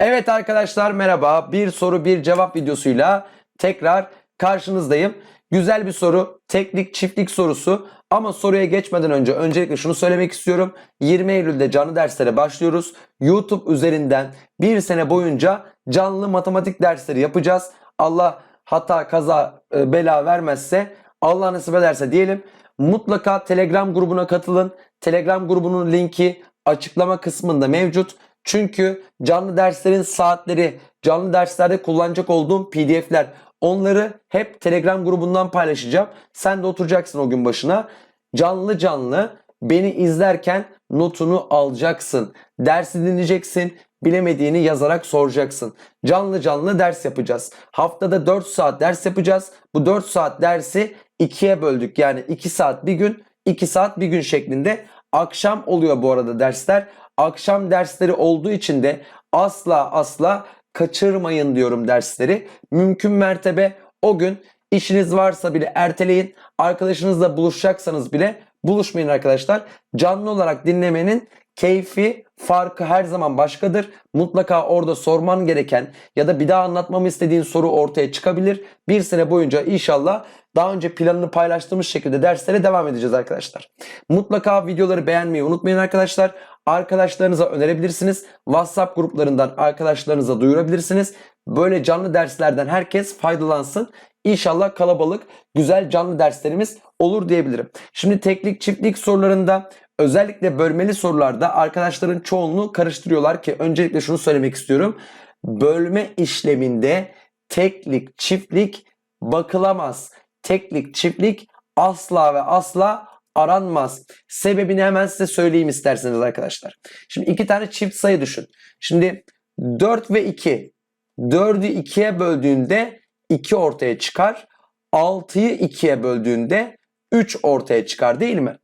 Evet arkadaşlar merhaba. Bir soru bir cevap videosuyla tekrar karşınızdayım. Güzel bir soru. Teknik çiftlik sorusu. Ama soruya geçmeden önce öncelikle şunu söylemek istiyorum. 20 Eylül'de canlı derslere başlıyoruz. YouTube üzerinden bir sene boyunca canlı matematik dersleri yapacağız. Allah hata kaza e, bela vermezse Allah nasip ederse diyelim. Mutlaka Telegram grubuna katılın. Telegram grubunun linki açıklama kısmında mevcut. Çünkü canlı derslerin saatleri, canlı derslerde kullanacak olduğum PDF'ler onları hep Telegram grubundan paylaşacağım. Sen de oturacaksın o gün başına. Canlı canlı beni izlerken notunu alacaksın. Dersi dinleyeceksin. Bilemediğini yazarak soracaksın. Canlı canlı ders yapacağız. Haftada 4 saat ders yapacağız. Bu 4 saat dersi ikiye böldük. Yani 2 saat bir gün, 2 saat bir gün şeklinde. Akşam oluyor bu arada dersler. Akşam dersleri olduğu için de asla asla kaçırmayın diyorum dersleri. Mümkün mertebe o gün işiniz varsa bile erteleyin. Arkadaşınızla buluşacaksanız bile buluşmayın arkadaşlar. Canlı olarak dinlemenin keyfi, farkı her zaman başkadır. Mutlaka orada sorman gereken ya da bir daha anlatmamı istediğin soru ortaya çıkabilir. Bir sene boyunca inşallah daha önce planını paylaştığımız şekilde derslere devam edeceğiz arkadaşlar. Mutlaka videoları beğenmeyi unutmayın arkadaşlar. Arkadaşlarınıza önerebilirsiniz. WhatsApp gruplarından arkadaşlarınıza duyurabilirsiniz. Böyle canlı derslerden herkes faydalansın. İnşallah kalabalık, güzel canlı derslerimiz olur diyebilirim. Şimdi teknik çiftlik sorularında özellikle bölmeli sorularda arkadaşların çoğunluğu karıştırıyorlar ki öncelikle şunu söylemek istiyorum. Bölme işleminde teklik, çiftlik bakılamaz. Teklik, çiftlik asla ve asla aranmaz. Sebebini hemen size söyleyeyim isterseniz arkadaşlar. Şimdi iki tane çift sayı düşün. Şimdi 4 ve 2. 4'ü 2'ye böldüğünde 2 ortaya çıkar. 6'yı 2'ye böldüğünde 3 ortaya çıkar değil mi?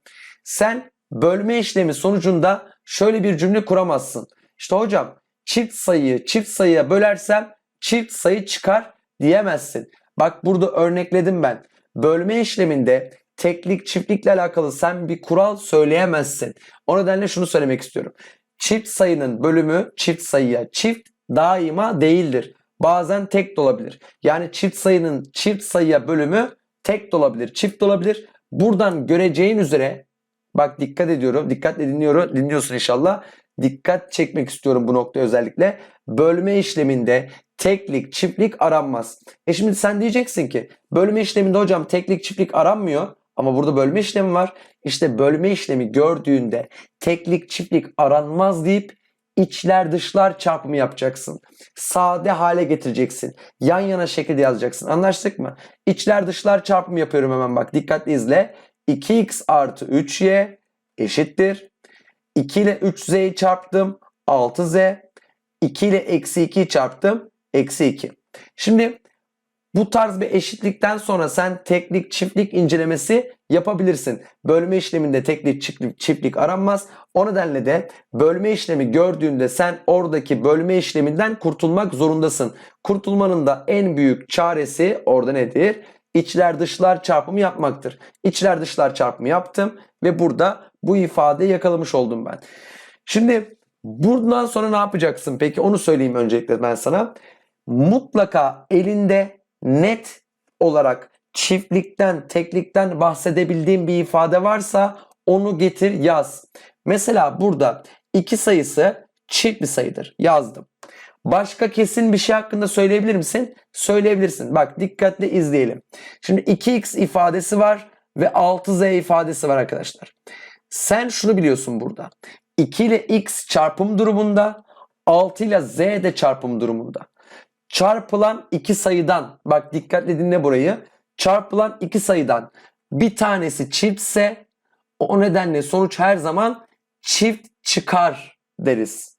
Sen bölme işlemi sonucunda şöyle bir cümle kuramazsın. İşte hocam çift sayıyı çift sayıya bölersem çift sayı çıkar diyemezsin. Bak burada örnekledim ben. Bölme işleminde teklik çiftlikle alakalı sen bir kural söyleyemezsin. O nedenle şunu söylemek istiyorum. Çift sayının bölümü çift sayıya çift daima değildir. Bazen tek de olabilir. Yani çift sayının çift sayıya bölümü tek de olabilir, çift de olabilir. Buradan göreceğin üzere bak dikkat ediyorum, dikkatle dinliyorum, dinliyorsun inşallah. Dikkat çekmek istiyorum bu nokta özellikle. Bölme işleminde teklik, çiftlik aranmaz. E şimdi sen diyeceksin ki bölme işleminde hocam teklik, çiftlik aranmıyor. Ama burada bölme işlemi var. İşte bölme işlemi gördüğünde teklik, çiftlik aranmaz deyip içler dışlar çarpımı yapacaksın. Sade hale getireceksin. Yan yana şekilde yazacaksın. Anlaştık mı? İçler dışlar çarpımı yapıyorum hemen bak. Dikkatli izle. 2x artı 3y eşittir. 2 ile 3z'yi çarptım. 6z. 2 ile eksi 2'yi çarptım. Eksi 2. Şimdi bu tarz bir eşitlikten sonra sen teklik çiftlik incelemesi yapabilirsin. Bölme işleminde teklik çiftlik, çiftlik aranmaz. O nedenle de bölme işlemi gördüğünde sen oradaki bölme işleminden kurtulmak zorundasın. Kurtulmanın da en büyük çaresi orada nedir? İçler dışlar çarpımı yapmaktır. İçler dışlar çarpımı yaptım ve burada bu ifadeyi yakalamış oldum ben. Şimdi buradan sonra ne yapacaksın peki onu söyleyeyim öncelikle ben sana. Mutlaka elinde net olarak çiftlikten, teklikten bahsedebildiğim bir ifade varsa onu getir yaz. Mesela burada iki sayısı çift bir sayıdır. Yazdım. Başka kesin bir şey hakkında söyleyebilir misin? Söyleyebilirsin. Bak dikkatli izleyelim. Şimdi 2x ifadesi var ve 6z ifadesi var arkadaşlar. Sen şunu biliyorsun burada. 2 ile x çarpım durumunda 6 ile z de çarpım durumunda. Çarpılan iki sayıdan bak dikkatli dinle burayı. Çarpılan iki sayıdan bir tanesi çiftse o nedenle sonuç her zaman çift çıkar deriz.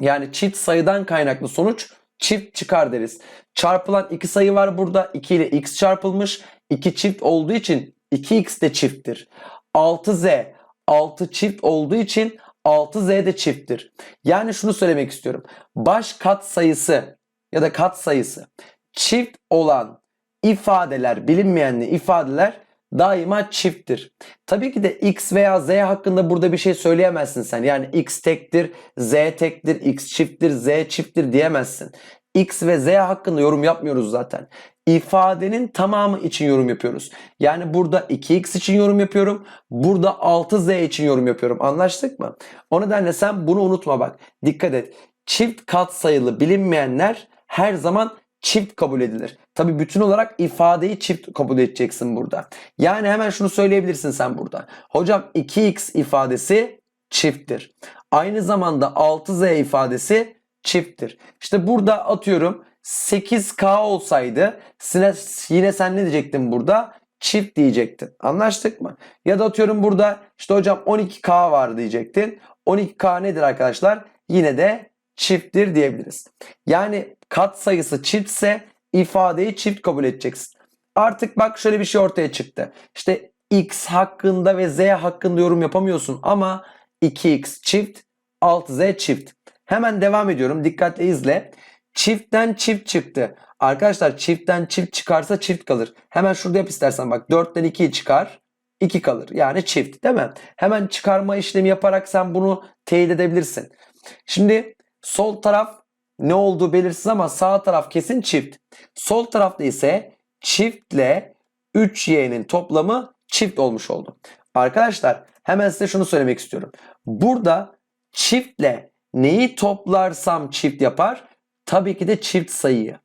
Yani çift sayıdan kaynaklı sonuç çift çıkar deriz. Çarpılan iki sayı var burada. 2 ile x çarpılmış. 2 çift olduğu için 2x de çifttir. 6z 6 çift olduğu için 6z de çifttir. Yani şunu söylemek istiyorum. Baş kat sayısı ya da kat sayısı çift olan ifadeler, bilinmeyenli ifadeler daima çifttir. Tabii ki de x veya z hakkında burada bir şey söyleyemezsin sen. Yani x tektir, z tektir, x çifttir, z çifttir diyemezsin. X ve Z hakkında yorum yapmıyoruz zaten. İfadenin tamamı için yorum yapıyoruz. Yani burada 2x için yorum yapıyorum. Burada 6z için yorum yapıyorum. Anlaştık mı? O nedenle sen bunu unutma bak. Dikkat et. Çift katsayılı bilinmeyenler her zaman çift kabul edilir. Tabi bütün olarak ifadeyi çift kabul edeceksin burada. Yani hemen şunu söyleyebilirsin sen burada. Hocam 2x ifadesi çifttir. Aynı zamanda 6z ifadesi çifttir. İşte burada atıyorum 8K olsaydı yine, sen ne diyecektin burada? Çift diyecektin. Anlaştık mı? Ya da atıyorum burada işte hocam 12K var diyecektin. 12K nedir arkadaşlar? Yine de çifttir diyebiliriz. Yani kat sayısı çiftse ifadeyi çift kabul edeceksin. Artık bak şöyle bir şey ortaya çıktı. İşte x hakkında ve z hakkında yorum yapamıyorsun ama 2x çift 6z çift. Hemen devam ediyorum. Dikkatle izle. Çiftten çift çıktı. Arkadaşlar çiftten çift çıkarsa çift kalır. Hemen şurada yap istersen bak. 4'ten 2'yi çıkar. 2 kalır. Yani çift değil mi? Hemen çıkarma işlemi yaparak sen bunu teyit edebilirsin. Şimdi sol taraf ne olduğu belirsiz ama sağ taraf kesin çift. Sol tarafta ise çiftle 3y'nin toplamı çift olmuş oldu. Arkadaşlar hemen size şunu söylemek istiyorum. Burada çiftle neyi toplarsam çift yapar? Tabii ki de çift sayıyı.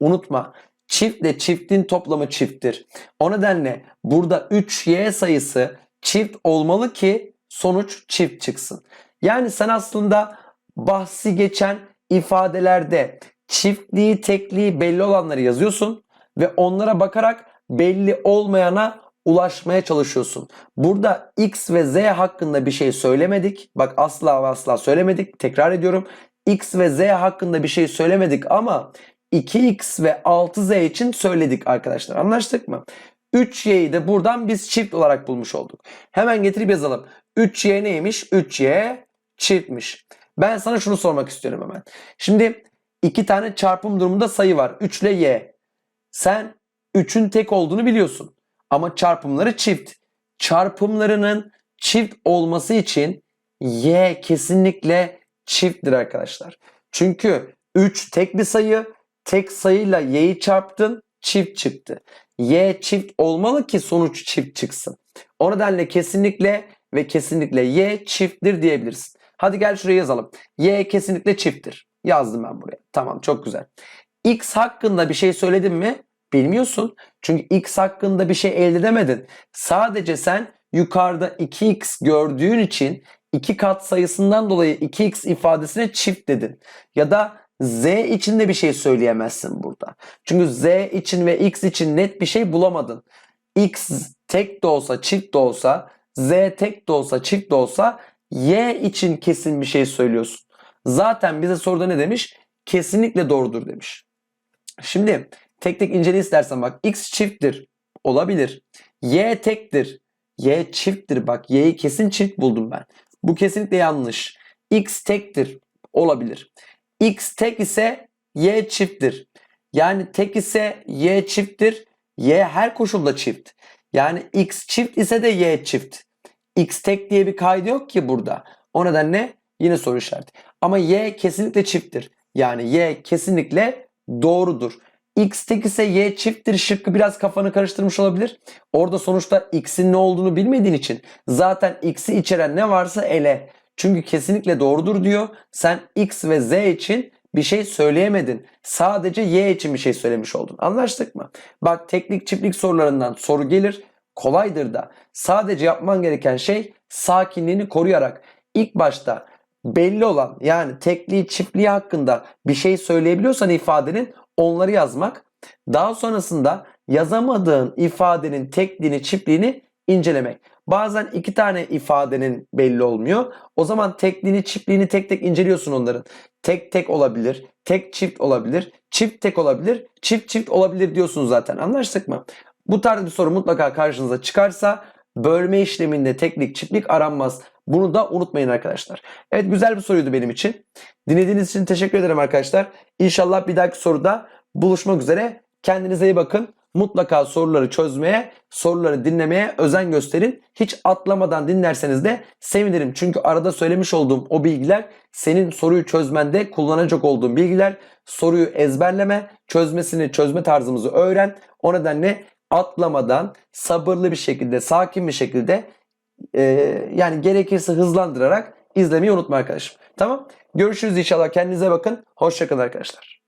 Unutma. Çiftle çiftin toplamı çifttir. O nedenle burada 3y sayısı çift olmalı ki sonuç çift çıksın. Yani sen aslında bahsi geçen ifadelerde çiftliği, tekliği belli olanları yazıyorsun ve onlara bakarak belli olmayana ulaşmaya çalışıyorsun. Burada X ve Z hakkında bir şey söylemedik. Bak asla ve asla söylemedik. Tekrar ediyorum. X ve Z hakkında bir şey söylemedik ama 2X ve 6Z için söyledik arkadaşlar. Anlaştık mı? 3Y'yi de buradan biz çift olarak bulmuş olduk. Hemen getirip yazalım. 3Y neymiş? 3Y çiftmiş. Ben sana şunu sormak istiyorum hemen. Şimdi iki tane çarpım durumunda sayı var. 3 ile Y. Sen 3'ün tek olduğunu biliyorsun. Ama çarpımları çift. Çarpımlarının çift olması için y kesinlikle çifttir arkadaşlar. Çünkü 3 tek bir sayı. Tek sayıyla y'yi çarptın çift çıktı. Y çift olmalı ki sonuç çift çıksın. O nedenle kesinlikle ve kesinlikle y çifttir diyebiliriz. Hadi gel şuraya yazalım. Y kesinlikle çifttir. Yazdım ben buraya. Tamam çok güzel. X hakkında bir şey söyledim mi? Bilmiyorsun. Çünkü x hakkında bir şey elde edemedin. Sadece sen yukarıda 2x gördüğün için iki kat sayısından dolayı 2x ifadesine çift dedin. Ya da z için de bir şey söyleyemezsin burada. Çünkü z için ve x için net bir şey bulamadın. x tek de olsa çift de olsa z tek de olsa çift de olsa y için kesin bir şey söylüyorsun. Zaten bize soruda ne demiş? Kesinlikle doğrudur demiş. Şimdi tek tek incele istersen bak x çifttir olabilir. Y tektir. Y çifttir bak y'yi kesin çift buldum ben. Bu kesinlikle yanlış. X tektir olabilir. X tek ise y çifttir. Yani tek ise y çifttir. Y her koşulda çift. Yani x çift ise de y çift. X tek diye bir kaydı yok ki burada. O nedenle yine soru işareti. Ama y kesinlikle çifttir. Yani y kesinlikle doğrudur. X tek ise y çifttir şıkkı biraz kafanı karıştırmış olabilir. Orada sonuçta x'in ne olduğunu bilmediğin için zaten x'i içeren ne varsa ele. Çünkü kesinlikle doğrudur diyor. Sen x ve z için bir şey söyleyemedin. Sadece y için bir şey söylemiş oldun. Anlaştık mı? Bak teknik çiftlik sorularından soru gelir. Kolaydır da. Sadece yapman gereken şey sakinliğini koruyarak ilk başta belli olan yani tekliği çiftliği hakkında bir şey söyleyebiliyorsan ifadenin onları yazmak. Daha sonrasında yazamadığın ifadenin tekliğini çiftliğini incelemek. Bazen iki tane ifadenin belli olmuyor. O zaman tekliğini çiftliğini tek tek inceliyorsun onların. Tek tek olabilir, tek çift olabilir, çift tek olabilir, çift çift olabilir diyorsun zaten. Anlaştık mı? Bu tarz bir soru mutlaka karşınıza çıkarsa bölme işleminde teklik çiftlik aranmaz. Bunu da unutmayın arkadaşlar. Evet güzel bir soruydu benim için. Dinlediğiniz için teşekkür ederim arkadaşlar. İnşallah bir dahaki soruda buluşmak üzere. Kendinize iyi bakın. mutlaka soruları çözmeye, soruları dinlemeye özen gösterin. Hiç atlamadan dinlerseniz de sevinirim. Çünkü arada söylemiş olduğum o bilgiler senin soruyu çözmende kullanacak olduğun bilgiler. Soruyu ezberleme, çözmesini, çözme tarzımızı öğren. O nedenle atlamadan sabırlı bir şekilde, sakin bir şekilde e, yani gerekirse hızlandırarak izlemeyi unutma arkadaşım. Tamam? Görüşürüz inşallah. Kendinize bakın. Hoşçakalın arkadaşlar.